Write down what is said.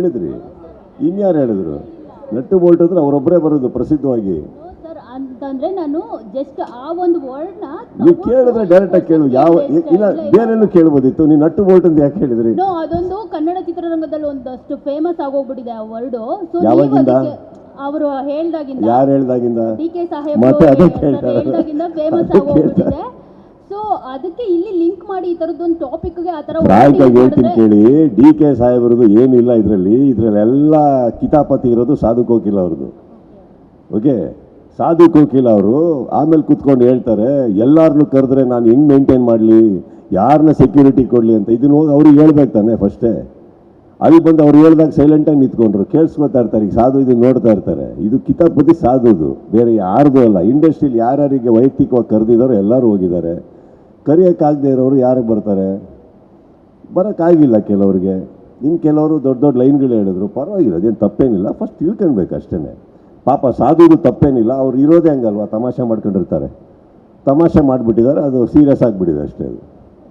ಹೇಳಿದ್ರಿ. ಇನ್ಯಾರು ಹೇಳಿದ್ರು? ನಟ್ಟು ಬೋಲ್ಟ್ ಅಂದ್ರೆ ಅವರೊಬ್ಬರೇ ಬರೋದು ಪ್ರಸಿದ್ಧವಾಗಿ. ಸರ್ ಅಂತಂದ್ರೆ ನಾನು ಜಸ್ಟ್ ಆ ಒಂದು ವರ್ಡ್ನ ನೀವು ಕೇಳಿದ್ರೆ ಡೈರೆಕ್ಟ್ ಆಗಿ ಕೇಳು. ಯಾವ ಇಲ್ಲ ಬೇರೆಲ್ಲೂ ಕೇಳ್ಬೋದಿತ್ತು. ನೀವು ನಟ್ಟು ಬೋಲ್ಟ್ ಅಂತ ಯಾಕೆ ಹೇಳಿದ್ರಿ? ನೋ ಅದೊಂದು ಕನ್ನಡ ಚಿತ್ರರಂಗದಲ್ಲಿ ಒಂದಷ್ಟು ಫೇಮಸ್ ಆಗೋಗ್ಬಿಟ್ಟಿದೆ ಆ ವರ್ಡ್ ಸೊ ಯಾವಾಗಿಂದ? ಅವರು ಹೇಳ್ದಾಗಿಂದ ಯಾರು ಹೇಳ್ದಾಗಿಂದ? ಡಿ ಕೆ ಸಾಹೇಬ್ ಮತ್ತೆ ಅದಕ್ಕೆ ಹೇಳ್ತಾರೆ. ಹೇಳ್ದಾಗಿಂದ ಫೇಮಸ್ ಅದೇ ಆಗೋಗ್ಬಿಟ್ಟಿದೆ. ಸೊ ಅದಕ್ಕೆ ಇಲ್ಲಿ ಲಿಂಕ್ ಮಾಡಿ ಈ ತರದೊಂದು ಟಾಪಿಕ್ಗೆ ಆ ತರ ಆತರ ಆಗಿ ಹೇಳ್ತೀನಿ ಕೇಳಿ ಡಿ ಕೆ ಸಾಹೇಬ್ರದ್ದು ಏನಿಲ್ಲ ಇದರಲ್ಲಿ. ಇದರಲ್ಲೆಲ್ಲ ಕಿತಾಪತಿ ಇರೋದು ಸಾಧು ಕೋಕಿಲ ಅವ್ರದ್ದು. ಓಕೆ? ಸಾಧು ಕೋಕಿಲ ಅವರು ಆಮೇಲೆ ಕುತ್ಕೊಂಡು ಹೇಳ್ತಾರೆ ಎಲ್ಲಾರನ್ನು ಕರೆದ್ರೆ ನಾನು ಹೆಂಗ್ ಮೇಂಟೈನ್ ಮಾಡಲಿ ಯಾರನ್ನ ಸೆಕ್ಯೂರಿಟಿ ಕೊಡಲಿ ಅಂತ. ಇದನ್ನ ಹೋಗಿ ಅವ್ರಿಗೆ ಹೇಳ್ಬೇಕು ತಾನೆ ಫಸ್ಟೇ ಅಲ್ಲಿ ಬಂದು ಅವ್ರು ಹೇಳ್ದಾಗ ಸೈಲೆಂಟಾಗಿ ನಿಂತ್ಕೊಂಡ್ರು. ಕೇಳಿಸ್ಕೊತಾ ಇರ್ತಾರೆ ಈಗ ಸಾಧು ಇದು ನೋಡ್ತಾ ಇರ್ತಾರೆ. ಇದು ಕಿತಾಪತಿ ಸಾಧುದು ಬೇರೆ ಯಾರ್ದು ಅಲ್ಲ. ಇಂಡಸ್ಟ್ರಿಲಿ ಯಾರ್ಯಾರಿಗೆ ವೈಯಕ್ತಿಕವಾಗಿ ಕರೆದಿದ್ದಾರೋ ಎಲ್ಲರೂ ಹೋಗಿದ್ದಾರೆ. ಕರೆಯೋಕ್ಕಾಗದೇ ಇರೋರು ಯಾರಿಗೆ ಬರ್ತಾರೆ? ಬರೋಕ್ಕಾಗಿಲ್ಲ ಕೆಲವರಿಗೆ. ಇನ್ನು ಕೆಲವರು ದೊಡ್ಡ ದೊಡ್ಡ ಲೈನ್ಗಳು ಹೇಳಿದ್ರು, ಪರವಾಗಿಲ್ಲ, ಅದೇನು ತಪ್ಪೇನಿಲ್ಲ. ಫಸ್ಟ್ ತಿಳ್ಕೊಳ್ಬೇಕು ಅಷ್ಟೇ ಪಾಪ ಸಾಧುದು ತಪ್ಪೇನಿಲ್ಲ, ಅವ್ರು ಇರೋದೇ ಹಂಗಲ್ವ? ತಮಾಷೆ ಮಾಡ್ಕೊಂಡಿರ್ತಾರೆ. ತಮಾಷೆ ಮಾಡಿಬಿಟ್ಟಿದ್ದಾರೆ, ಅದು ಸೀರಿಯಸ್ ಆಗಿಬಿಟ್ಟಿದೆ ಅಷ್ಟೇ ಅದು.